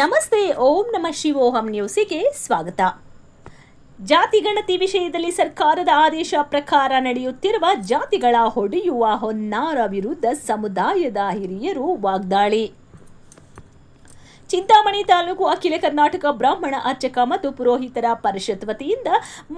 ನಮಸ್ತೆ, ಓಂ ನಮ ಶಿವೋಹಂ ನ್ಯೂಸಿಗೆ ಸ್ವಾಗತ. ಜಾತಿ ಗಣತಿ ವಿಷಯದಲ್ಲಿ ಸರ್ಕಾರದ ಆದೇಶ ಪ್ರಕಾರ ನಡೆಯುತ್ತಿರುವ ಜಾತಿಗಳ ಹೊಡೆಯುವ ಹೊನ್ನಾರ ವಿರುದ್ಧ ಸಮುದಾಯದ ಹಿರಿಯರು ವಾಗ್ದಾಳಿ. ಚಿಂತಾಮಣಿ ತಾಲೂಕು ಅಖಿಲ ಕರ್ನಾಟಕ ಬ್ರಾಹ್ಮಣ ಅರ್ಚಕ ಮತ್ತು ಪುರೋಹಿತರ ಪರಿಷತ್ ವತಿಯಿಂದ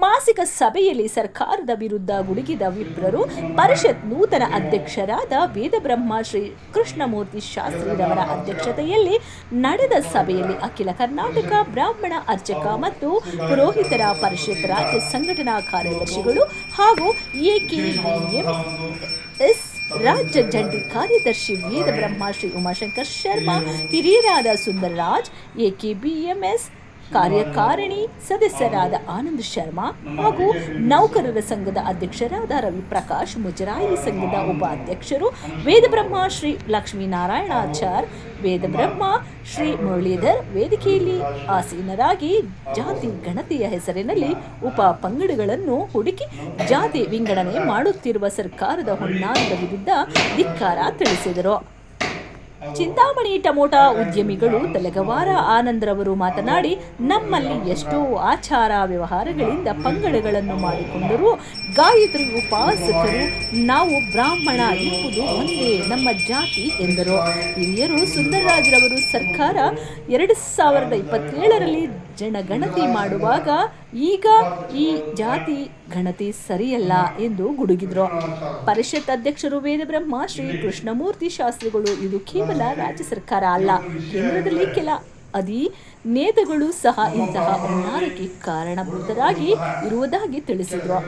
ಮಾಸಿಕ ಸಭೆಯಲ್ಲಿ ಸರ್ಕಾರದ ವಿರುದ್ಧ ಗುಡುಗಿದ ವಿಪ್ರರು ಪರಿಷತ್ ನೂತನ ಅಧ್ಯಕ್ಷರಾದ ವೇದಬ್ರಹ್ಮ ಶ್ರೀ ಕೃಷ್ಣಮೂರ್ತಿ ಶಾಸ್ತ್ರಿರವರ ಅಧ್ಯಕ್ಷತೆಯಲ್ಲಿ ನಡೆದ ಸಭೆಯಲ್ಲಿ ಅಖಿಲ ಕರ್ನಾಟಕ ಬ್ರಾಹ್ಮಣ ಅರ್ಚಕ ಮತ್ತು ಪುರೋಹಿತರ ಪರಿಷತ್ ರಾಜ್ಯ ಸಂಘಟನಾ ಕಾರ್ಯದರ್ಶಿಗಳು ಹಾಗೂ ಎಕೆಎಂ ಎಸ್ ರಾಜ್ಯ ಜಂಟಿ ಕಾರ್ಯದರ್ಶಿ ವೇದ ಬ್ರಹ್ಮ ಶ್ರೀ ಉಮಾಶಂಕರ್ ಶರ್ಮಾ ಹಿರಿಯರಾದ ಸುಂದರರಾಜ್ ಎಕೆಬಿಎಂಎಸ್ ಕಾರ್ಯಕಾರಿಣಿ ಸದಸ್ಯರಾದ ಆನಂದ್ ಶರ್ಮಾ ಹಾಗೂ ನೌಕರರ ಸಂಘದ ಅಧ್ಯಕ್ಷರಾದ ರವಿ ಪ್ರಕಾಶ್ ಮುಜರಾಯಿ ಸಂಘದ ಉಪಾಧ್ಯಕ್ಷರು ವೇದಬ್ರಹ್ಮ ಶ್ರೀ ಲಕ್ಷ್ಮೀನಾರಾಯಣಾಚಾರ್, ವೇದಬ್ರಹ್ಮ ಶ್ರೀ ಮುರಳೀಧರ್ ವೇದಿಕೆಯಲ್ಲಿ ಆಸೀನರಾಗಿ ಜಾತಿ ಗಣತಿಯ ಹೆಸರಿನಲ್ಲಿ ಉಪ ಪಂಗಡಗಳನ್ನು ಹುಡುಕಿ ಜಾತಿ ವಿಂಗಡಣೆ ಮಾಡುತ್ತಿರುವ ಸರ್ಕಾರದ ಹೊನ್ನಾರದ ವಿರುದ್ಧ ಧಿಕ್ಕಾರ ತಿಳಿಸಿದರು. ಚಿಂತಾಮಣಿ ಟಮೋಟಾ ಉದ್ಯಮಿಗಳು ತಲೆಗವಾರ ಆನಂದ್ರವರು ಮಾತನಾಡಿ, ನಮ್ಮಲ್ಲಿ ಎಷ್ಟೋ ಆಚಾರ ವ್ಯವಹಾರಗಳಿಂದ ಪಂಗಡಗಳನ್ನು ಮಾಡಿಕೊಂಡರೂ ಗಾಯತ್ರಿ ಉಪಾಸಕರು ನಾವು ಬ್ರಾಹ್ಮಣ ಎಂಬುದು ಒಂದೇ ನಮ್ಮ ಜಾತಿ ಎಂದರು. ಹಿರಿಯರು ಸುಂದರರಾಜ್ರವರು ಸರ್ಕಾರ ಎರಡು ಸಾವಿರದ ಇಪ್ಪತ್ತೇಳರಲ್ಲಿ ಜನಗಣತಿ ಮಾಡುವಾಗ ಈಗ ಈ ಜಾತಿ ಗಣತಿ ಸರಿಯಲ್ಲ ಎಂದು ಗುಡುಗಿದ್ರು. ಪರಿಷತ್ ಅಧ್ಯಕ್ಷರು ವೇದಬ್ರಹ್ಮ ಶ್ರೀ ಕೃಷ್ಣಮೂರ್ತಿ ಶಾಸ್ತ್ರಿಗಳು ಇದು ಕೇವಲ ರಾಜ್ಯ ಸರ್ಕಾರ ಅಲ್ಲ. ಕೇಂದ್ರದಲ್ಲಿ ಕೆಲ ಅದಿ ನೇತಗಳು ಸಹ ಇಂತಹ ಹುನ್ನಾರಕ್ಕೆ ಕಾರಣಭೂತರಾಗಿ ಇರುವುದಾಗಿ ತಿಳಿಸಿದ್ರು.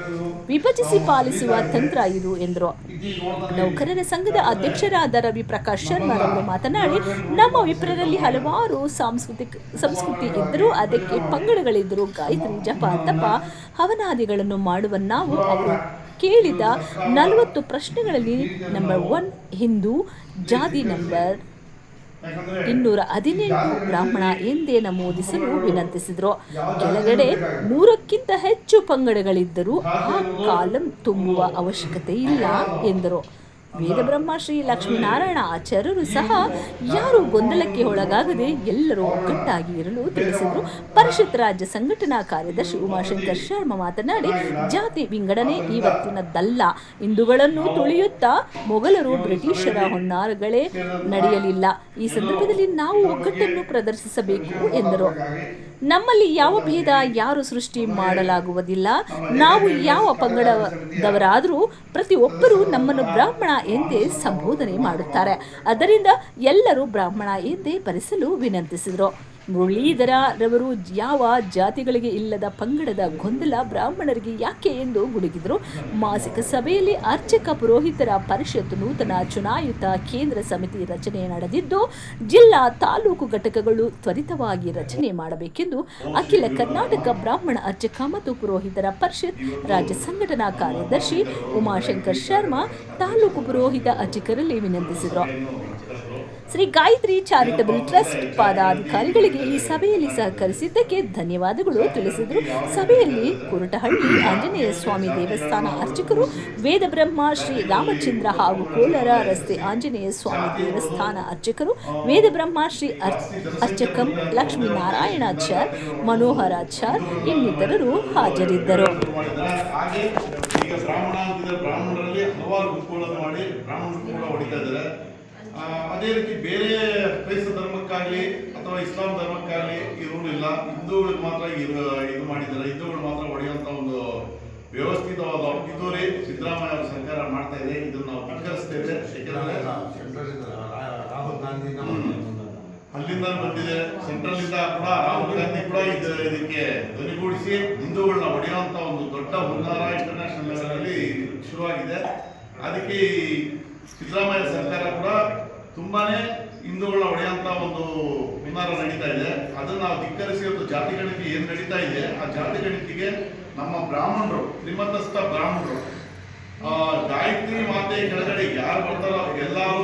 ವಿಭಜಿಸಿ ಪಾಲಿಸುವ ತಂತ್ರ ಇದು ಎಂದರು. ನೌಕರರ ಸಂಘದ ಅಧ್ಯಕ್ಷರಾದ ರವಿ ಪ್ರಕಾಶ್ ಶರ್ಮರವರು ಮಾತನಾಡಿ, ನಮ್ಮ ವಿಪ್ರರಲ್ಲಿ ಹಲವಾರು ಸಾಂಸ್ಕೃತಿಕ, ಸಂಸ್ಕೃತಿ ಇದ್ದರೂ ಅದಕ್ಕೆ ಪಂಗಡಗಳಿದ್ದರೂ ಗಾಯತ್ರಿ, ಜಪ, ತಪ, ಹವನಾದಿಗಳನ್ನು ಮಾಡುವ ನಾವು ಅವರು ಕೇಳಿದ ನಲವತ್ತು ಪ್ರಶ್ನೆಗಳಲ್ಲಿ ನಂಬರ್ ಒನ್ ಹಿಂದೂ, ಜಾತಿ ನಂಬರ್ ಇನ್ನೂರ ಹದಿನೆಂಟು ಬ್ರಾಹ್ಮಣ ಎಂದೇ ನಮೂದಿಸಲು ವಿನಂತಿಸಿದರು. ಕೆಳಗಡೆ ನೂರಕ್ಕಿಂತ ಹೆಚ್ಚು ಪಂಗಡಗಳಿದ್ದರೂ ಆ ಕಾಲಂ ತುಂಬುವ ಅವಶ್ಯಕತೆ ಇಲ್ಲ ಎಂದರು. ವೇದಬ್ರಹ್ಮ ಶ್ರೀ ಲಕ್ಷ್ಮೀನಾರಾಯಣ ಆಚಾರ್ಯರು ಸಹ ಯಾರು ಗೊಂದಲಕ್ಕೆ ಒಳಗಾಗದೆ ಎಲ್ಲರೂ ಒಗ್ಗಟ್ಟಾಗಿ ಇರಲು ತಿಳಿಸಿದರು. ಪರಿಷತ್ ರಾಜ್ಯ ಸಂಘಟನಾ ಕಾರ್ಯದರ್ಶಿ ಉಮಾಶಂಕರ್ ಶರ್ಮಾ ಮಾತನಾಡಿ, ಜಾತಿ ವಿಂಗಡನೆ ಇವತ್ತಿನದ್ದಲ್ಲ. ಹಿಂದೂಗಳನ್ನು ತುಳಿಯುತ್ತಾ ಮೊಘಲರು ಬ್ರಿಟಿಷರ ಹೊನ್ನಾರಗಳೇ ನಡೆಯಲಿಲ್ಲ. ಈ ಸಂದರ್ಭದಲ್ಲಿ ನಾವು ಒಗ್ಗಟ್ಟನ್ನು ಪ್ರದರ್ಶಿಸಬೇಕು ಎಂದರು. ನಮ್ಮಲ್ಲಿ ಯಾವ ಭೇದ, ಯಾರು ಸೃಷ್ಟಿ ಮಾಡಲಾಗುವುದಿಲ್ಲ. ನಾವು ಯಾವ ಪಂಗಡದವರಾದರೂ ಪ್ರತಿಯೊಬ್ಬರೂ ನಮ್ಮನ್ನು ಬ್ರಾಹ್ಮಣ ಎಂದೇ ಸಂಬೋಧನೆ ಮಾಡುತ್ತಾರೆ. ಅದರಿಂದ ಎಲ್ಲರೂ ಬ್ರಾಹ್ಮಣ ಎಂದೇ ಭರಿಸಲು ವಿನಂತಿಸಿದರು. ಮುರಳೀಧರ ರವರು ಯಾವ ಜಾತಿಗಳಿಗೆ ಇಲ್ಲದ ಪಂಗಡದ ಗೊಂದಲ ಬ್ರಾಹ್ಮಣರಿಗೆ ಯಾಕೆ ಎಂದು ಗುಡುಗಿದರು. ಮಾಸಿಕ ಸಭೆಯಲ್ಲಿ ಅರ್ಚಕ ಪುರೋಹಿತರ ಪರಿಷತ್ ನೂತನ ಚುನಾಯಿತ ಕೇಂದ್ರ ಸಮಿತಿ ರಚನೆ ನಡೆದಿದ್ದು, ಜಿಲ್ಲಾ ತಾಲೂಕು ಘಟಕಗಳು ತ್ವರಿತವಾಗಿ ರಚನೆ ಮಾಡಬೇಕೆಂದು ಅಖಿಲ ಕರ್ನಾಟಕ ಬ್ರಾಹ್ಮಣ ಅರ್ಚಕ ಮತ್ತು ಪುರೋಹಿತರ ಪರಿಷತ್, ರಾಜ್ಯ ಸಂಘಟನಾ ಕಾರ್ಯದರ್ಶಿ ಉಮಾಶಂಕರ್ ಶರ್ಮಾ ತಾಲೂಕು ಪುರೋಹಿತ ಅರ್ಚಕರಲ್ಲಿ ವಿನಂತಿಸಿದರು. ಶ್ರೀ ಗಾಯತ್ರಿ ಚಾರಿಟಬಲ್ ಟ್ರಸ್ಟ್ ಪದಾಧಿಕಾರಿಗಳಿಗೆ ಈ ಸಭೆಯಲ್ಲಿ ಸಹಕರಿಸಿದ್ದಕ್ಕೆ ಧನ್ಯವಾದಗಳು ತಿಳಿಸಿದರು. ಸಭೆಯಲ್ಲಿ ಕುರುಟಹಳ್ಳಿ ಆಂಜನೇಯ ಸ್ವಾಮಿ ದೇವಸ್ಥಾನ ಅರ್ಚಕರು, ವೇದಬ್ರಹ್ಮ ಶ್ರೀ ರಾಮಚಂದ್ರ ಹಾಗೂ ಕೋಲಾರ ರಸ್ತೆ ಆಂಜನೇಯ ಸ್ವಾಮಿ ದೇವಸ್ಥಾನ ಅರ್ಚಕರು, ವೇದಬ್ರಹ್ಮ ಶ್ರೀ ಅರ್, ಅರ್ಚಕಂ ಲಕ್ಷ್ಮೀನಾರಾಯಣಾಚಾರ್, ಮನೋಹರಾಚಾರ್ ಇನ್ನಿತರರು ಹಾಜರಿದ್ದರು. ಬ್ರಾಹ್ಮಣ ಬ್ರಾಹ್ಮಣರಲ್ಲಿ ಹಲವಾರು ಮಾಡಿ ಬ್ರಾಹ್ಮಣರು ಕೂಡ ಹೊಡಿತಾ ಅದೇ ರೀತಿ ಬೇರೆ ಕ್ರೈಸ್ತ ಧರ್ಮಕ್ಕಾಗಲಿ ಅಥವಾ ಇಸ್ಲಾಂ ಧರ್ಮಕ್ಕಾಗಲಿ ಈ ರೂಲ್ ಇಲ್ಲ. ಹಿಂದೂಗಳಿಗೆ ಮಾತ್ರ ಇದು ಇದು ಮಾಡಿದ್ದಾರೆ. ಹಿಂದೂಗಳು ಮಾತ್ರ ಹೊಡೆಯುವಂಥ ಒಂದು ವ್ಯವಸ್ಥಿತವಾದ ಇದುವರೆ ಸಿದ್ದರಾಮಯ್ಯ ಅವರ ಸರ್ಕಾರ ಮಾಡ್ತಾ ಇದೆ. ಇದನ್ನು ನಾವು ಧಿಕ್ಕರಿಸ್ತೇವೆ ಯಾಕೆಂದ್ರೆ ರಾಹುಲ್ ಗಾಂಧಿ ಅಲ್ಲಿಂದ ಬಂದಿದೆ. ಸೆಂಟ್ರಲ್ ಇಂದ ಕೂಡ ರಾಹುಲ್ ಗಾಂಧಿ ಕೂಡ ಇದು ಇದಕ್ಕೆ ಧ್ವನಿಗೂಡಿಸಿ ಹಿಂದೂಗಳನ್ನ ಹೊಡೆಯುವಂತ ಒಂದು ದೊಡ್ಡ ಹುನ್ನಾರ ಇಂಟರ್ನ್ಯಾಷನಲ್ ಲೆವೆಲ್ ಅಲ್ಲಿ ಶುರುವಾಗಿದೆ. ಅದಕ್ಕೆ ಸಿದ್ದರಾಮಯ್ಯ ಸರ್ಕಾರ ಕೂಡ ತುಂಬಾನೇ ಹಿಂದೂಗಳ ಹೊಡೆಯುವಂಥ ಒಂದು ಹುನ್ನಾರ ನಡೀತಾ ಇದೆ. ಅದನ್ನ ನಾವು ಧಿಕ್ಕರಿಸಿ ಒಂದು ಜಾತಿ ಗಣಿತಿ ಏನ್ ನಡೀತಾ ಇದೆ, ಆ ಜಾತಿ ಗಣಿತಿಗೆ ನಮ್ಮ ಬ್ರಾಹ್ಮಣರು, ಶ್ರೀಮಂತಸ್ಥ ಬ್ರಾಹ್ಮಣರು ಗಾಯತ್ರಿ ಮಾತೆ ಕೆಳಗಡೆ ಯಾರು ಬರ್ತಾರೋ ಎಲ್ಲರೂ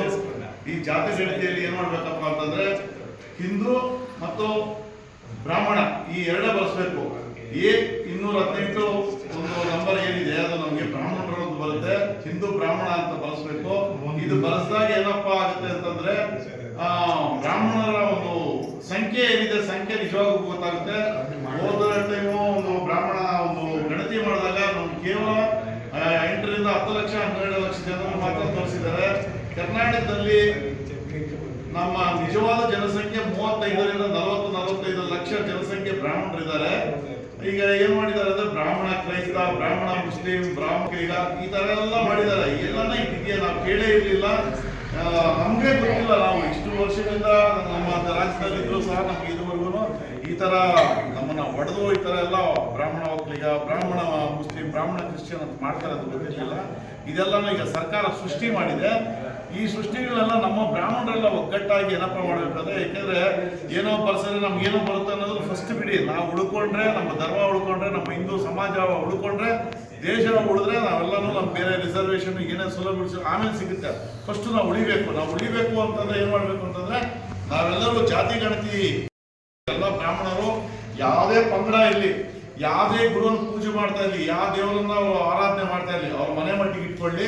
ಈ ಜಾತಿ ಗಣಿತಿಯಲ್ಲಿ ಏನ್ ಮಾಡ್ಬೇಕಪ್ಪ ಅಂತಂದ್ರೆ ಹಿಂದೂ ಮತ್ತು ಬ್ರಾಹ್ಮಣ ಈ ಎರಡೇ ಬಳಸ್ಬೇಕು ಎ ಇನ್ನೂರ ಹದಿನೆಂಟು ಒಂದು ನಂಬರ್ ಏನಿದೆ, ಅದು ನಮಗೆ ಬ್ರಾಹ್ಮಣರು ಅಂತ ಬರುತ್ತೆ, ಹಿಂದೂ ಬ್ರಾಹ್ಮಣ ಅಂತ ಬಳಸ್ಬೇಕು. ಇದು ಬಳಸಿದಾಗ ಏನಪ್ಪಾ ಆಗುತ್ತೆ ಅಂತಂದ್ರೆ, ಆ, ಬ್ರಾಹ್ಮಣರ ಒಂದು ಸಂಖ್ಯೆ ಏನಿದೆ, ಸಂಖ್ಯೆ ನಿಜವಾಗೂ ಗೊತ್ತಾಗುತ್ತೆ. ಹೋದ ಟೈಮು ಒಂದು ಬ್ರಾಹ್ಮಣ ಒಂದು ಗಣತಿ ಮಾಡಿದಾಗ ನಮ್ಗೆ ಕೇವಲ ಎಂಟರಿಂದ ಹತ್ತು ಲಕ್ಷ, ಹನ್ನೆರಡು ಲಕ್ಷ ಜನರು ಮಾತ್ರ ತೋರಿಸಿದ್ದಾರೆ. ಕರ್ನಾಟಕದಲ್ಲಿ ನಮ್ಮ ನಿಜವಾದ ಜನಸಂಖ್ಯೆ ಮೂವತ್ತೈದರಿಂದ ನಲವತ್ತು, ನಲವತ್ತೈದು ಲಕ್ಷ ಜನಸಂಖ್ಯೆ ಬ್ರಾಹ್ಮಣರಿದ್ದಾರೆ. ಈಗ ಏನ್ ಮಾಡಿದ್ದಾರೆ ಅಂದ್ರೆ ಬ್ರಾಹ್ಮಣ ಕ್ರೈಸ್ತ, ಬ್ರಾಹ್ಮಣ ಮುಸ್ಲಿಂ, ಬ್ರಾಹ್ಮಣ ಈ ತರ ಎಲ್ಲ ಮಾಡಿದ್ದಾರೆ. ಎಲ್ಲಾನ ಇದೆಯಾ ನಾವು ಕೇಳೇ ಇರಲಿಲ್ಲ. ನಮ್ಗೆ ಗೊತ್ತಿಲ್ಲ ನಾವು ಇಷ್ಟು ವರ್ಷದಿಂದ ನಮ್ಮ ರಾಜ್ಯದಲ್ಲಿದ್ರು ಸಹ ನಮ್ಗೆ ಇದುವರೆಗೂ ಈ ತರ ನಮ್ಮನ್ನ ಒಡೆದು ಈ ತರ ಎಲ್ಲ ಬ್ರಾಹ್ಮಣ ಒಕ್ಕಲಿಗ ಬ್ರಾಹ್ಮಣ ಮುಸ್ಲಿಂ, ಬ್ರಾಹ್ಮಣ ಕ್ರಿಶ್ಚಿಯನ್ ಅಂತ ಮಾಡ್ತಾರೆ ಅಂತ ಗೊತ್ತಿರಲಿಲ್ಲ. ಇದೆಲ್ಲನೂ ಈಗ ಸರ್ಕಾರ ಸೃಷ್ಟಿ ಮಾಡಿದೆ. ಈ ಸೃಷ್ಟಿಗಳೆಲ್ಲ ನಮ್ಮ ಬ್ರಾಹ್ಮಣರೆಲ್ಲ ಒಗ್ಗಟ್ಟಾಗಿ ಏನಪ್ಪ ಮಾಡ್ಬೇಕಂದ್ರೆ ಯಾಕೆಂದ್ರೆ ಏನೋ ಪರಿಸರ ನಮ್ಗೆ ಏನೋ ಬರುತ್ತೆ ಅನ್ನೋದು ಫಸ್ಟ್ ಬಿಡಿ. ನಾವು ಉಳ್ಕೊಂಡ್ರೆ, ನಮ್ಮ ಧರ್ಮ ಉಳ್ಕೊಂಡ್ರೆ, ನಮ್ಮ ಹಿಂದೂ ಸಮಾಜ ಉಳ್ಕೊಂಡ್ರೆ, ದೇಶ ಉಳಿದ್ರೆ ನಾವೆಲ್ಲನೂ ನಮ್ಮ ಬೇರೆ ರಿಸರ್ವೇಷನ್ ಏನೇ ಸೌಲಭ್ಯ ಆಮೇಲೆ ಸಿಗುತ್ತೆ. ಫಸ್ಟ್ ನಾವು ಉಳಿಬೇಕು. ನಾವು ಉಳಿಬೇಕು ಅಂತಂದ್ರೆ ಏನ್ ಮಾಡ್ಬೇಕು ಅಂತಂದ್ರೆ, ನಾವೆಲ್ಲರೂ ಜಾತಿ, ಗಣತಿ, ಎಲ್ಲ ಬ್ರಾಹ್ಮಣರು ಯಾವುದೇ ಪಂಗಡ ಇರಲಿ, ಯಾವುದೇ ಗುರುವನ್ನ ಪೂಜೆ ಮಾಡ್ತಾ ಇರಲಿ, ಯಾವ ದೇವರನ್ನ ಆರಾಧನೆ ಮಾಡ್ತಾ ಇರಲಿ, ಅವ್ರ ಮನೆ ಮಟ್ಟಿಗೆ ಇಟ್ಕೊಳ್ಳಿ,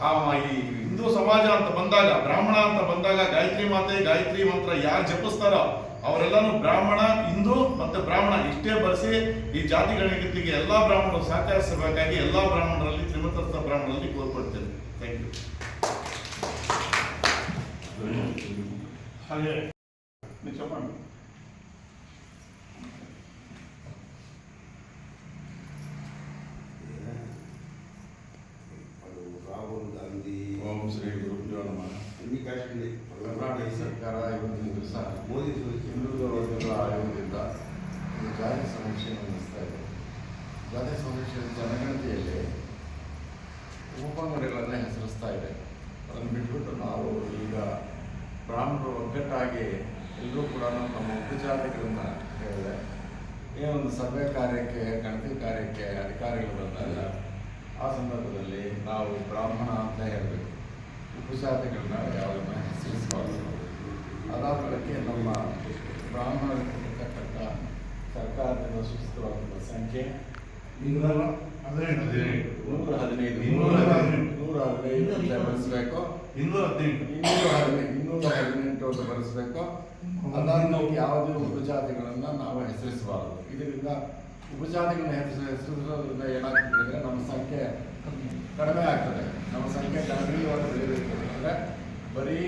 ಆ, ಈ ಹಿಂದೂ ಸಮಾಜ ಅಂತ ಬಂದಾಗ ಬ್ರಾಹ್ಮಣ ಅಂತ ಬಂದಾಗ ಗಾಯತ್ರಿ ಮಾತೆ ಗಾಯತ್ರಿ ಮಂತ್ರ ಯಾರು ಜಪಿಸ್ತಾರೋ ಅವರೆಲ್ಲನೂ ಬ್ರಾಹ್ಮಣ ಹಿಂದೂ ಮತ್ತೆ ಬ್ರಾಹ್ಮಣ ಇಷ್ಟೇ ಬರೆಸಿ ಈ ಜಾತಿ ಗಣತಿಗೆ ಎಲ್ಲಾ ಬ್ರಾಹ್ಮಣರು ಸಹಕರಿಸಬೇಕಾಗಿ ಎಲ್ಲಾ ಬ್ರಾಹ್ಮಣರಲ್ಲಿ ತ್ರಿಮತಸ್ಥ ಬ್ರಾಹ್ಮಣರಲ್ಲಿ ಕೋರ್ಪಡ್ತೇನೆ. ಥ್ಯಾಂಕ್ ಯು ಹಾಗೆ ನೀವು ಚಪ್ಪಾಳೆ. ಅದು ರಾಹುಲ್ ಗಾಂಧಿ ಓಂ ಶ್ರೀ ಗುರುಭ್ಯೋ ನಮಃ ಎಲ್ಲಿ ಕಾಶ್ಮೀರಿ ಕರ್ನಾಟಕ ಸರ್ಕಾರ ಇವತ್ತಿನ ದಿವಸ ಮೋದಿ ಹಿಂದುಳಿದ ವರ್ಗಗಳ ಆಯೋಗದಿಂದ ಒಂದು ಜಾತಿ ಸಮೀಕ್ಷೆಯನ್ನು ನಡೆಸ್ತಾ ಇದೆ ಜಾತಿ ಸಮೀಕ್ಷೆ ಜನಗಣತಿಯಲ್ಲಿ ಉಪಪಂಗಡಗಳನ್ನೇ ಹೆಸರಿಸ್ತಾ ಇದೆ. ಅದನ್ನು ಬಿಟ್ಬಿಟ್ಟು ನಾವು ಈಗ ಬ್ರಾಹ್ಮಣರು ಒಗ್ಗಟ್ಟಾಗಿ ಎಲ್ಲರೂ ಕೂಡ ನಮ್ಮ ಉಪಜಾತಿಗಳನ್ನ ಹೇಳಿದೆ ಏನೊಂದು ಸಭೆ ಕಾರ್ಯಕ್ಕೆ ಗಣತಿ ಕಾರ್ಯಕ್ಕೆ ಅಧಿಕಾರಿಗಳು ಬಂದಾಗ ಆ ಸಂದರ್ಭದಲ್ಲಿ ನಾವು ಬ್ರಾಹ್ಮಣ ಅಂತ ಹೇಳಬೇಕು. ಉಪಜಾತಿಗಳನ್ನ ಯಾವುದನ್ನ ಹೆಸರಿಸಬಾರ್ದು. ಅದಾದ ಬಳಿಕ ನಮ್ಮ ಬ್ರಾಹ್ಮಣರಿರ್ತಕ್ಕಂಥ ಸರ್ಕಾರದಿಂದ ಸುಸ್ಥಿರವಾದಂಥ ಸಂಖ್ಯೆ ಇನ್ನೂರ ಹದಿನೈದು. ನೂರ ಹದಿನೈದು. ಇನ್ನೂರ ಹದಿನೈದು ಅಂತ ಬರೆಸ್ಬೇಕು. ಇನ್ನೂರ ಹದಿನೆಂಟು. ಇನ್ನೂರ ಹದಿನೈದು ಇನ್ನೂರ ಹದಿನೆಂಟು ಅಂತ ಬರೆಸ್ಬೇಕು. ಅದಾದ ಯಾವುದೇ ಉಪಜಾತಿಗಳನ್ನ ನಾವು ಹೆಸರಿಸಬಾರದು. ಇದರಿಂದ ಉಪಜಾತಿಗಳನ್ನ ಹೆಸರು ಹೆಸರಿಸೋದ್ರಿಂದ ಏನಾಗ್ತದೆ ಅಂದರೆ ನಮ್ಮ ಸಂಖ್ಯೆ ಕಡಿಮೆ ಆಗ್ತದೆ. ನಮ್ಮ ಸಂಖ್ಯೆ ಗಣನೀಯವಾಗಿ ಬೆಳಿಬೇಕು ಅಂದರೆ ಬರೀ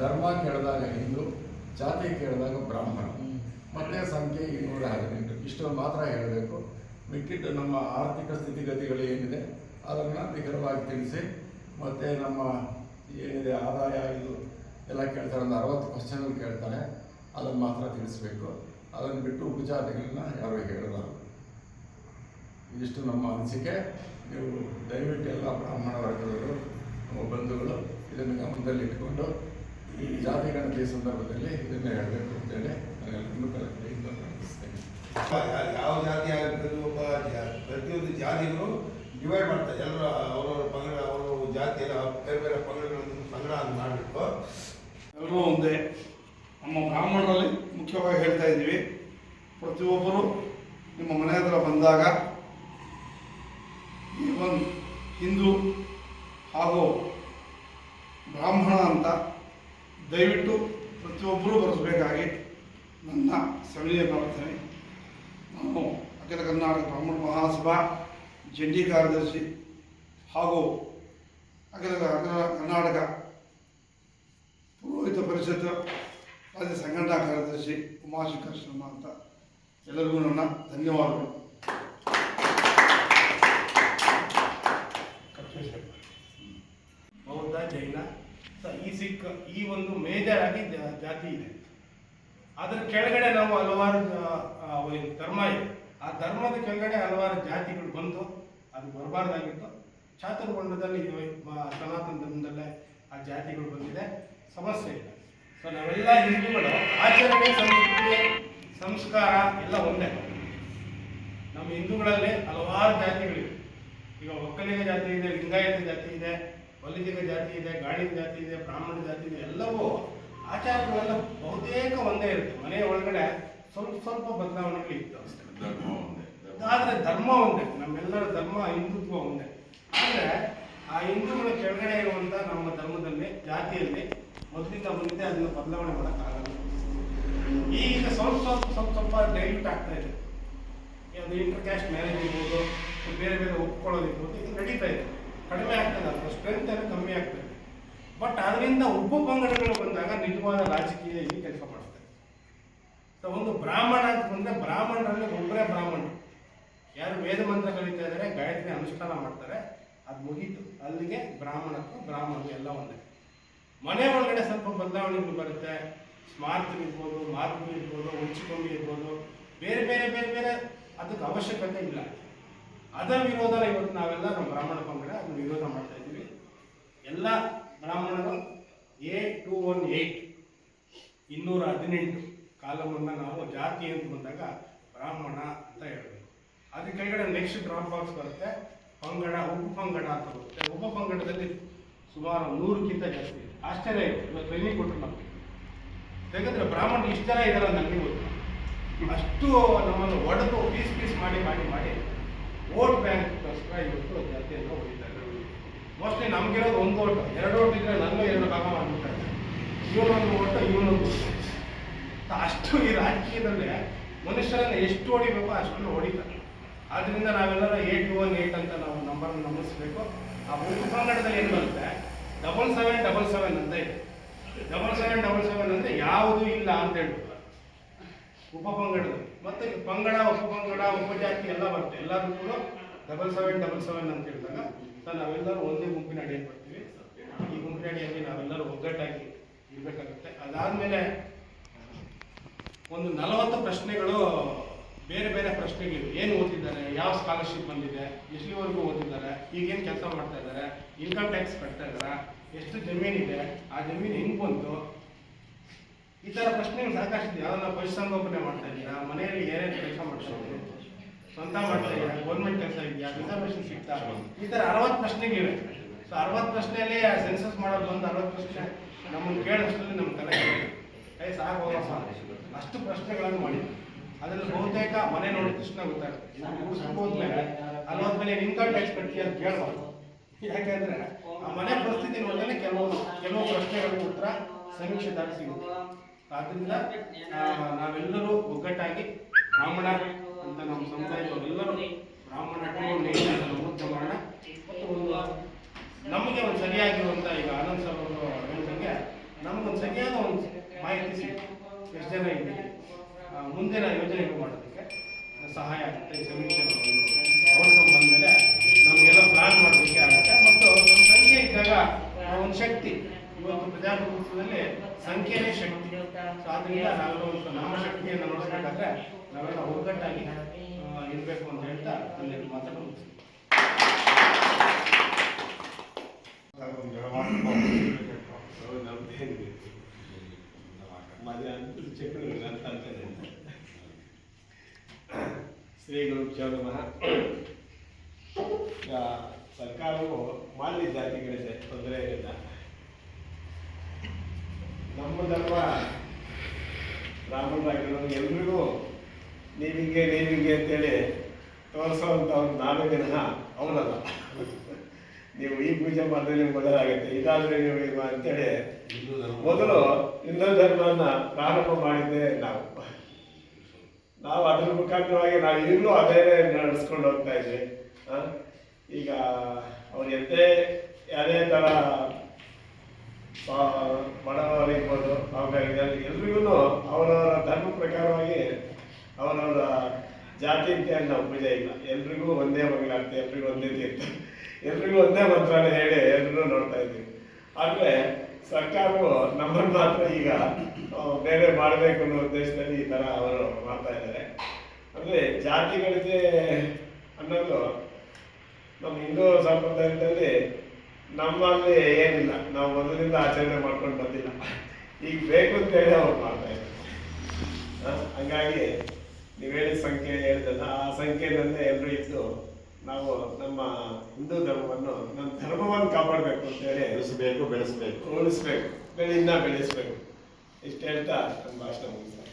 ಧರ್ಮ ಕೇಳಿದಾಗ ಹಿಂದೂ ಜಾತಿ ಕೇಳಿದಾಗ ಬ್ರಾಹ್ಮಣ. ಮತ್ತೆ ಸಂಖ್ಯೆ ಇನ್ನೂರ ಹದಿನೆಂಟು. ಇಷ್ಟು ಮಾತ್ರ ಹೇಳಬೇಕು. ಮಿಕ್ಕಿಟ್ಟು ನಮ್ಮ ಆರ್ಥಿಕ ಸ್ಥಿತಿಗತಿಗಳು ಏನಿದೆ, ಅದನ್ನು ನಿಖರವಾಗಿ ತಿಳಿಸಿ, ಮತ್ತು ನಮ್ಮ ಏನಿದೆ ಆದಾಯ ಇದು ಎಲ್ಲ ಕೇಳ್ತಾರೆ, ಒಂದು ಅರವತ್ತು ಕ್ವಶನ್ಗಳು ಕೇಳ್ತಾರೆ, ಅದನ್ನು ಮಾತ್ರ ತಿಳಿಸ್ಬೇಕು. ಅದನ್ನು ಬಿಟ್ಟು ಉಪಜಾತಿಗಳನ್ನ ಯಾರು ಹೇಳಬಾರದು ಇದಿಷ್ಟು ನಮ್ಮ ಅನಿಸಿಕೆ. ನೀವು ದಯವಿಟ್ಟು ಎಲ್ಲ ಬ್ರಾಹ್ಮಣ ವರ್ಗದವರು, ನಮ್ಮ ಬಂಧುಗಳು ಇದನ್ನು ಗಮನದಲ್ಲಿ ಇಟ್ಕೊಂಡು ಈ ಜಾತಿ ಗಣತಿಯ ಸಂದರ್ಭದಲ್ಲಿ ಇದನ್ನು ಹೇಳಬೇಕು ಅಂತೇಳಿ ನಾನು ಕರೆಕ್ಟಾಗಿ ಪ್ರಾರ್ಥಿಸ್ತೇನೆ ಯಾವ ಜಾತಿ ಜಾತಿಗಳು ಡಿವೈಡ್ ಮಾಡ್ತಾರೆ. ಎಲ್ಲರೂ ಅವರವರ ಪಂಗಡ, ಅವರವ್ರ ಜಾತಿ ಬೇರೆ ಬೇರೆ ಪಂಗಡಗಳನ್ನು ಪಂಗಡ ಅಂತ ಮಾಡಬೇಕು ಎಲ್ಲರೂ ಒಂದೇ. ನಮ್ಮ ಬ್ರಾಹ್ಮಣರಲ್ಲಿ ಮುಖ್ಯವಾಗಿ ಹೇಳ್ತಾ ಇದ್ದೀವಿ, ಪ್ರತಿಯೊಬ್ಬರು ನಿಮ್ಮ ಮನೆ ಹತ್ರ ಬಂದಾಗ ಈವನ್ ಹಿಂದೂ ಹಾಗೂ ಬ್ರಾಹ್ಮಣ ಅಂತ ದಯವಿಟ್ಟು ಪ್ರತಿಯೊಬ್ಬರೂ ಬರೆಸಬೇಕಾಗಿ ನನ್ನ ಸವಿಯ ಪ್ರಾರ್ಥನೆ. ನಾನು ಅಖಿಲ ಕರ್ನಾಟಕ ಬ್ರಾಹ್ಮಣ ಮಹಾಸಭಾ ಜಂಟಿ ಕಾರ್ಯದರ್ಶಿ ಹಾಗೂ ಅಖಿಲ ಕರ್ನಾಟಕ ಪುರೋಹಿತ ಪರಿಷತ್ ರಾಜ್ಯ ಸಂಘಟನಾ ಕಾರ್ಯದರ್ಶಿ ಉಮಾಶಂಕರ್ ಶರ್ಮಾ ಅಂತ ಎಲ್ಲರಿಗೂ ನನ್ನ ಧನ್ಯವಾದಗಳು. ಬೌದ್ಧ ಜೈನ. ಈ ಸಿಖ್ ಈ ಒಂದು ಮೇಜರ್ ಆಗಿ ಜಾತಿ ಇದೆ. ಅದರ ಕೆಳಗಡೆ ನಾವು ಹಲವಾರು ಧರ್ಮ ಇದೆ. ಆ ಧರ್ಮದ ಕೆಳಗಡೆ ಹಲವಾರು ಜಾತಿಗಳು ಬಂದು ಅದು ಬರಬಾರ್ದಾಗಿತ್ತು. ಚಾತುರ್ವರ್ಣದಲ್ಲಿ ಸನಾತನ ಧರ್ಮದಲ್ಲೇ ಆ ಜಾತಿಗಳು ಬಂದಿದೆ. ಸಮಸ್ಯೆ ಇಲ್ಲ. ಸೊ ನಾವೆಲ್ಲ ಹಿಂದೂಗಳು ಆಚರಣೆ, ಸಂಸ್ಕೃತಿ, ಸಂಸ್ಕಾರ ಎಲ್ಲ ಒಂದೇ. ನಮ್ಮ ಹಿಂದೂಗಳಲ್ಲಿ ಹಲವಾರು ಜಾತಿಗಳಿವೆ. ಈಗ ಒಕ್ಕಲಿಗ ಜಾತಿ ಇದೆ, ಲಿಂಗಾಯತ ಜಾತಿ ಇದೆ ವಲಿಜಿಗ ಜಾತಿ ಇದೆ, ಗಾಳಿನ ಜಾತಿ ಇದೆ, ಬ್ರಾಹ್ಮಣ ಜಾತಿ ಇದೆ, ಎಲ್ಲವೂ ಆಚಾರಗಳೆಲ್ಲ ಬಹುತೇಕ ಒಂದೇ ಇರುತ್ತೆ. ಮನೆಯ ಒಳಗಡೆ ಸ್ವಲ್ಪ ಸ್ವಲ್ಪ ಬದಲಾವಣೆಗಳು ಇತ್ತು ಅಷ್ಟೇ. ಆದರೆ ಧರ್ಮ ಒಂದೇ, ನಮ್ಮೆಲ್ಲರ ಧರ್ಮ ಹಿಂದುತ್ವ ಒಂದೇ. ಆದರೆ ಆ ಹಿಂದೂಗಳ ಕೆಳಗಡೆ ಇರುವಂಥ ನಮ್ಮ ಧರ್ಮದಲ್ಲಿ, ಜಾತಿಯಲ್ಲಿ ಮೊದಲಿಂದ ಬಂದಿದೆ ಅದನ್ನು ಬದಲಾವಣೆ ಮಾಡೋಕ್ಕಾಗಲ್ಲ. ಈಗ ಸ್ವಲ್ಪ ಸ್ವಲ್ಪ ಸ್ವಲ್ಪ ಸ್ವಲ್ಪ ಡೈಲ್ಯೂಟ್ ಆಗ್ತಾ ಇದೆ. ಅದು ಇಂಟರ್ ಕ್ಯಾಸ್ಟ್ ಮ್ಯಾರೇಜ್ ಇರ್ಬೋದು ಬೇರೆ ಬೇರೆ ಒಪ್ಕೊಳ್ಳೋದಿರ್ಬೋದು ಇದು ನಡೀತಾ ಇದೆ. ಕಡಿಮೆ ಆಗ್ತದೆ ಅದರ ಸ್ಟ್ರೆಂತ್ ಎಲ್ಲ ಕಮ್ಮಿ ಆಗ್ತದೆ ಬಟ್ ಅದರಿಂದ ಉಪ ಪಂಗಡಗಳು ಬಂದಾಗ ನಿಜವಾದ ರಾಜಕೀಯ ಇಲ್ಲಿ ಕೆಲಸ ಮಾಡ್ತಾರೆ ಸೊ ಒಂದು ಬ್ರಾಹ್ಮಣ ಅಂತ ಬಂದ್ರೆ ಬ್ರಾಹ್ಮಣರಲ್ಲಿ ಒಬ್ಬರೇ ಬ್ರಾಹ್ಮಣರು. ಯಾರು ವೇದ ಮಂತ್ರ ಕಲಿತಾ ಇದ್ದಾರೆ ಗಾಯತ್ರಿ ಅನುಷ್ಠಾನ ಮಾಡ್ತಾರೆ, ಅದು ಮುಗೀತು. ಅಲ್ಲಿಗೆ ಬ್ರಾಹ್ಮಣತ್ವ, ಬ್ರಾಹ್ಮಣರು ಎಲ್ಲ ಒಂದೇ. ಮನೆ ಒಳಗಡೆ ಸ್ವಲ್ಪ ಬದಲಾವಣೆಗಳು ಬರುತ್ತೆ. ಸ್ಮಾರಕ ಇರ್ಬೋದು, ಮಾರ್ಗ ಇರ್ಬೋದು, ಉಂಚಿಕೊಂಬಿ ಇರ್ಬೋದು, ಬೇರೆ ಬೇರೆ ಬೇರೆ ಬೇರೆ ಅದಕ್ಕೆ ಅವಶ್ಯಕತೆ ಇಲ್ಲ. ಅದರ ವಿರೋಧ ಇವತ್ತು ನಾವೆಲ್ಲ ನಮ್ಮ ಬ್ರಾಹ್ಮಣ ಪಂಗಡ ಅದನ್ನು ವಿರೋಧ ಮಾಡ್ತಾ ಇದ್ದೀವಿ. ಎಲ್ಲ ಬ್ರಾಹ್ಮಣರು ಎ ಟು ಒನ್ ಏಯ್ಟ್ ಇನ್ನೂರ ಹದಿನೆಂಟು, ಕಾಲವನ್ನು ನಾವು ಜಾತಿ ಅಂತ ಬಂದಾಗ ಬ್ರಾಹ್ಮಣ ಅಂತ ಹೇಳಬೇಕು ಅದ್ರ ಕೆಳಗಡೆ ನೆಕ್ಸ್ಟ್ ಡ್ರಾಪ್ ಬಾಕ್ಸ್ ಬರುತ್ತೆ. ಪಂಗಡ, ಉಪ ಪಂಗಡ ಅಂತ ಬರುತ್ತೆ. ಉಪ ಪಂಗಡದಲ್ಲಿ ಸುಮಾರು ನೂರಕ್ಕಿಂತ ಜಾಸ್ತಿ ಇದೆ. ಆಶ್ಚರ್ಯ ಇವತ್ತು ಟ್ರೈನಿಂಗ್ ಕೊಟ್ಟರು ನಮಗೆ ಯಾಕಂದ್ರೆ ಬ್ರಾಹ್ಮಣ ಇಷ್ಟು ಜನ ಇದ್ದಾರೆ ನನಗೆ ಗೊತ್ತು. ಅಷ್ಟು ನಮ್ಮನ್ನು ಒಡೆದು ಪೀಸ್ ಪೀಸ್ ಮಾಡಿ ಮಾಡಿ ಮಾಡಿ ವೋಟ್ ಬ್ಯಾಂಕ್ಗೋಸ್ಕರ ಇವತ್ತು ಜಾತಿಯನ್ನು ಹೊಡಿತಾರೆ ಮೋಸ್ಟ್ಲಿ ನಮಗಿರೋದು ಒಂದು ಓಟು ಎರಡು ಓಟ್ ಇದ್ರೆ ನನ್ನೂ ಎರಡು ಭಾಗ ಮಾಡ್ಬಿಟ್ಟಾರೆ ಇವನೊಂದು ಓಟ ಇವನೊಂದು ಅಷ್ಟು ಈ ರಾಜಕೀಯದಲ್ಲಿ ಮನುಷ್ಯರನ್ನು ಎಷ್ಟು ಹೊಡಿಬೇಕೋ ಅಷ್ಟನ್ನು ಹೊಡಿತಾರೆ. ಆದ್ರಿಂದ ನಾವೆಲ್ಲರೂ ಏಟ್ ಟು ಒನ್ ಏಟ್ ಅಂತ ನಾವು ನಂಬರ್ ನಮಿಸ್ಬೇಕು ಆ ಉಪಕಂಗಡದಲ್ಲಿ ಏನು ಬರುತ್ತೆ? ಡಬಲ್ ಸೆವೆನ್ ಡಬಲ್ ಸೆವೆನ್ ಅಂತ ಇದೆ. ಡಬಲ್ ಸೆವೆನ್ ಡಬಲ್ ಸೆವೆನ್ ಅಂದ್ರೆ ಯಾವುದೂ ಇಲ್ಲ ಅಂತ ಹೇಳ್ಬಿಟ್ಟು ಉಪಪಂಗಡದಲ್ಲಿ ಮತ್ತೆ ಪಂಗಡ ಉಪಪಂಗಡ ಉಪಜಾತಿ ಎಲ್ಲ ಬರುತ್ತೆ. ಎಲ್ಲರೂ ಕೂಡ ಡಬಲ್ ಸೆವೆನ್ ಡಬಲ್ ಸೆವೆನ್ ಅಂತ ಹೇಳಿದಾಗ ನಾವೆಲ್ಲರೂ ಒಂದೇ ಗುಂಪಿನ ಅಡಿಯಲ್ಲಿ ಬರ್ತೀವಿ. ಈ ಗುಂಪಿನ ಅಡಿಯಲ್ಲಿ ನಾವೆಲ್ಲರೂ ಒಗ್ಗಟ್ಟಾಗಿ ಇರಬೇಕಾಗುತ್ತೆ. ಅದಾದ್ಮೇಲೆ ಒಂದು ನಲವತ್ತು ಪ್ರಶ್ನೆಗಳು ಬೇರೆ ಬೇರೆ ಪ್ರಶ್ನೆಗಳು. ಏನು ಓದಿದ್ದಾರೆ? ಯಾವ ಸ್ಕಾಲರ್ಶಿಪ್ ಬಂದಿದೆ? ಎಷ್ಟುವರೆಗೂ ಓದಿದ್ದಾರೆ? ಈಗೇನು ಕೆಲಸ ಮಾಡ್ತಾ ಇದ್ದಾರೆ? ಇನ್ಕಮ್ ಟ್ಯಾಕ್ಸ್ ಕಟ್ತಾ ಇದ್ದಾರೆ? ಎಷ್ಟು ಜಮೀನಿದೆ ಆ ಜಮೀನು ಹೆಂಗ್ ಬಂತು? ಈ ಥರ ಪ್ರಶ್ನೆಗಳು ಸಾಕಷ್ಟು ಯಾವ್ದನ್ನ ಪಶುಸಂಗೋಪನೆ ಮಾಡ್ತಾ ಇದ್ದೀರಾ? ಮನೆಯಲ್ಲಿ ಏನೇನು ಕೆಲಸ ಮಾಡ್ತಾ ಇದ್ದೀರಿ? ಸ್ವಂತ ಮಾಡ್ತಾ ಇದ್ದೀರಾ? ಗೌರ್ಮೆಂಟ್ ಕೆಲಸ ಇದೆಯಾ? ರಿಸರ್ವೇಷನ್ ಸಿಗ್ತಾ ಈ ಥರ ಅರವತ್ತು ಪ್ರಶ್ನೆಗಳಿವೆ. ಸೊ ಅರವತ್ತು ಪ್ರಶ್ನೆಯಲ್ಲಿ ಸೆನ್ಸಸ್ ಮಾಡೋದು ಒಂದು ಅರವತ್ತು ಪ್ರಶ್ನೆ. ನಮ್ಮನ್ನು ಕೇಳೋಷ್ಟರಲ್ಲಿ ನಮ್ಮ ತಲೆ ಸಾಕು. ಅಷ್ಟು ಪ್ರಶ್ನೆಗಳನ್ನು ಮಾಡಿ ಅದರಲ್ಲಿ ಬಹುತೇಕ ಮನೆ ನೋಡಿದ ತಕ್ಷಣ ಗೊತ್ತಾಗುತ್ತೆ. ಹೋದ್ಮೇಲೆ ಅಲ್ಲಿ ಹೋದ್ಮೇಲೆ ಇನ್ಕಮ್ ಟ್ಯಾಕ್ಸ್ ಕಟ್ಟಿ ಅಂತ ಕೇಳಬಾರ್ದು. ಯಾಕೆಂದ್ರೆ ಆ ಮನೆ ಪರಿಸ್ಥಿತಿ ನೋಡಿದ್ರೆ ಕೆಲವು ಕೆಲವು ಪ್ರಶ್ನೆಗಳಿಗೆ ಉತ್ತರ ಸಮೀಕ್ಷೆದಾಗ ಸಿಗುತ್ತೆ. ಆದ್ರಿಂದ ನಾವೆಲ್ಲರೂ ಒಗ್ಗಟ್ಟಾಗಿ ಬ್ರಾಹ್ಮಣ ಅಂತ ನಮ್ಮ ಸಮುದಾಯದವರೆಲ್ಲರೂ ಬ್ರಾಹ್ಮಣ ನಮೂದ್ಯ ಮಾಡೋಣ ಮತ್ತು ಒಂದು ನಮಗೆ ಒಂದು ಸರಿಯಾಗಿರುವಂತ ಈಗ ಆನಂದ್ ಸರ್ ಅವರು ಹೇಳಿದಂಗೆ ನಮಗೊಂದು ಸರಿಯಾದ ಒಂದು ಮಾಹಿತಿ ಸಿಗುತ್ತೆ ಎಷ್ಟು ಜನ ಇದ್ದೀವಿ ಆ, ಮುಂದಿನ ಯೋಜನೆಗಳು ಮಾಡೋದಕ್ಕೆ ಸಹಾಯ ಆಗುತ್ತೆ ಈ ಸಮೀಕ್ಷೆ ಔಟ್ಕಮ್ ಬಂದಮೇಲೆ ನಮಗೆಲ್ಲ ಪ್ಲಾನ್ ಮಾಡೋದಕ್ಕೆ ಆಗುತ್ತೆ ಮತ್ತು ನಮ್ಮ ಸಂಖ್ಯೆ ಇದ್ದಾಗ ಆ ಒಂದು ಶಕ್ತಿ ಇವತ್ತು ಪ್ರಜಾಪ್ರಭುತ್ವದಲ್ಲಿ ಸಂಖ್ಯೆನೇ ಶಕ್ತಿ ಸೊ ಆದ್ರಿಂದ ನಾವೆಲ್ಲ ಒಂದು ನಮ್ಮ ಶಕ್ತಿಯನ್ನು ನೋಡಬೇಕಾದ್ರೆ ನಾವೆಲ್ಲ ಒಗ್ಗಟ್ಟಾಗಿ ಇರಬೇಕು ಅಂತ ಹೇಳ್ತಾ ಅಲ್ಲಿ ಮಾತಾಡೋದು ಶ್ರೀ ಈಗ ಸರ್ಕಾರವು ಮಾಲಿ ಜಾತಿಗಳಿದೆ ತೊಂದರೆ ಇಲ್ಲ. ನಮ್ಮ ಧರ್ಮ ಬ್ರಾಹ್ಮಣರಾಗಿರೋರು ಎಲ್ರಿಗೂ ನೀವಿಂಗೆ ನೀವಿಂಗೆ ಅಂತೇಳಿ ತೋರಿಸೋವಂಥ ಒಂದು ನಾವೇ ವಿನಃ ಅವನಲ್ಲ ನೀವು ಈ ಪೂಜೆ ಮಾಡಿದ್ರೆ ನಿಮ್ಗೆ ಒಳ್ಳೆಯದಾಗುತ್ತೆ ಇದಾದ್ರೆ ನೀವು ಅಂತೇಳಿ ಮೊದಲು ಹಿಂದೂ ಧರ್ಮವನ್ನು ಪ್ರಾರಂಭ ಮಾಡಿದ್ದೆ ನಾವು. ನಾವು ಅದ್ರ ಮುಖಾಂತರವಾಗಿ ನಾವು ಈಗಲೂ ಅದೇ ನಡೆಸ್ಕೊಂಡು ಹೋಗ್ತಾ ಇದ್ವಿ? ಈಗ ಅವ್ರು ಎಂದೇ ಯಾವುದೇ ಥರ ಬಡವರಿರ್ಬೋದು ಅವಾಗ ಎಲ್ರಿಗೂ ಅವರವರ ಧರ್ಮ ಪ್ರಕಾರವಾಗಿ ಅವರವರ ಜಾತಿ ಅಂತ ಅಲ್ಲ ಪೂಜೆ ಇಲ್ಲ. ಎಲ್ರಿಗೂ ಒಂದೇ ಬಗ್ಲಾಗ್ತದೆ ಎಲ್ರಿಗೂ ಒಂದೇ ತೀರ್ಥ. ಎಲ್ರಿಗೂ ಒಂದೇ ಮಂತ್ರನ ಹೇಳಿ ಎಲ್ಲರೂ ನೋಡ್ತಾ ಇದ್ದೀವಿ. ಆದರೆ ಸರ್ಕಾರವು ನಮ್ಮನ್ನು ಮಾತ್ರ ಈಗ ಬೇರೆ ಮಾಡಬೇಕು ಅನ್ನೋ ಉದ್ದೇಶದಲ್ಲಿ ಈ ಥರ ಅವರು ಮಾಡ್ತಾ ಇದ್ದಾರೆ. ಅಂದರೆ ಜಾತಿಗಳಿಗೆ ಅನ್ನೋದು ನಮ್ಮ ಹಿಂದೂ ಸಂಪ್ರದಾಯದಲ್ಲಿ ನಮ್ಮಲ್ಲಿ ಏನಿಲ್ಲ. ನಾವು ಮೊದಲಿಂದ ಆಚರಣೆ ಮಾಡ್ಕೊಂಡು ಬಂದಿಲ್ಲ. ಈಗ ಬೇಕು ಅಂತೇಳಿ ಅವ್ರು ಮಾಡ್ತಾ ಇದ್ದಾರೆ. ಹಂಗಾಗಿ ನೀವು ಹೇಳಿದ ಸಂಖ್ಯೆ ಹೇಳಿದಲ್ಲ ಆ ಸಂಖ್ಯೆನಲ್ಲೇ ಎಲ್ಲರೂ ಇದ್ದು ನಾವು ನಮ್ಮ ಹಿಂದೂ ಧರ್ಮವನ್ನು ನಮ್ಮ ಧರ್ಮವನ್ನು ಕಾಪಾಡಬೇಕು ಅಂತೇಳಿ ಬೆಳೆಸಬೇಕು ಬೆಳೆಸಬೇಕು. ಉಳಿಸ್ಬೇಕು ಬೆಳೆಯಿಂದ ಇನ್ನ ಬೆಳೆಸ್ಬೇಕು. ಇಷ್ಟು ಹೇಳ್ತಾ ನಮ್ಮ ಭಾಷಣ ಮುಗಿಸ್ತಾರೆ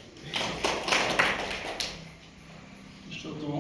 ಇಷ್ಟೊತ್ತು